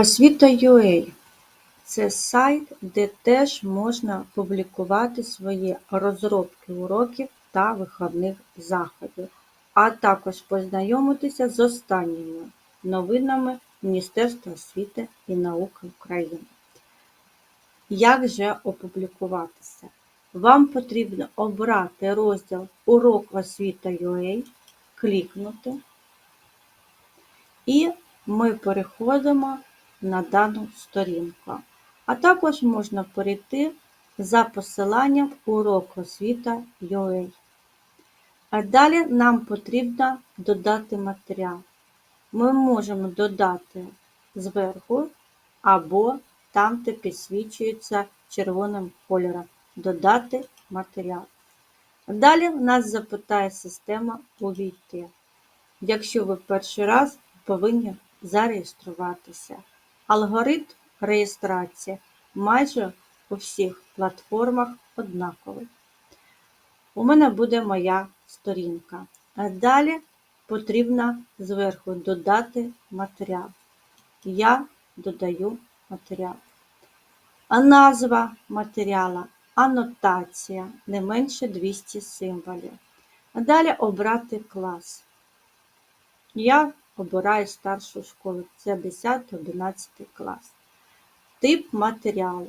Освіта.UA – це сайт, де теж можна публікувати свої розробки уроків та виховних заходів, а також познайомитися з останніми новинами Міністерства освіти і науки України. Як же опублікуватися? Вам потрібно обрати розділ Урок освіта.UA, клікнути, і ми переходимо на дану сторінку. А також можна перейти за посиланням урок освіта.UA. А далі нам потрібно додати матеріал. Ми можемо додати зверху або там, де підсвічується червоним кольором. Додати матеріал. Далі нас запитає система увійти. Якщо ви перший раз повинні зареєструватися. Алгоритм реєстрації майже у всіх платформах однаковий. У мене буде моя сторінка. Далі потрібно зверху додати матеріал. Я додаю матеріал. А назва матеріала, анотація, не менше 200 символів. А далі обрати клас. Я обираю старшу школу, це 10-11 клас. Тип матеріалу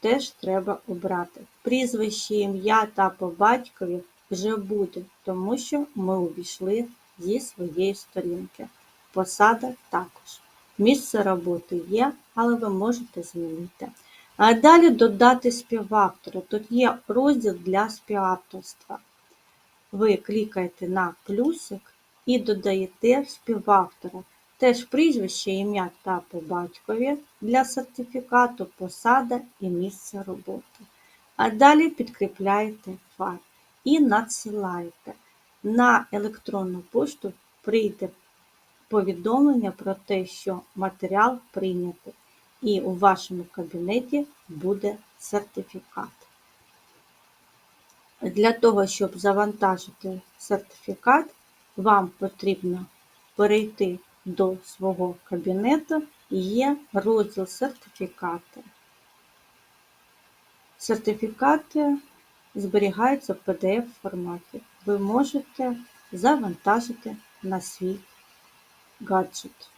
теж треба обрати. Прізвище, ім'я та по батькові вже буде, тому що ми увійшли зі своєї сторінки. Посада також. Місце роботи є, але ви можете змінити. А далі додати співавтора. Тут є розділ для співавторства. Ви клікаєте на плюсик і додаєте співавтора. Теж прізвище, ім'я та по батькові для сертифікату, посада і місце роботи. А далі підкріпляєте файл і надсилаєте. На електронну пошту прийде повідомлення про те, що матеріал прийнятий, і у вашому кабінеті буде сертифікат. Для того, щоб завантажити сертифікат, вам потрібно перейти до свого кабінету є розділ сертифікати. Сертифікати зберігаються в PDF форматі. Ви можете завантажити на свій гаджет.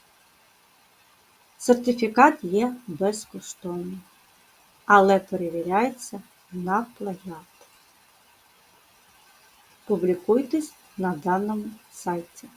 Сертифікат є безкоштовним, але перевіряється на плагіат. Публікуйтесь на даному сайті.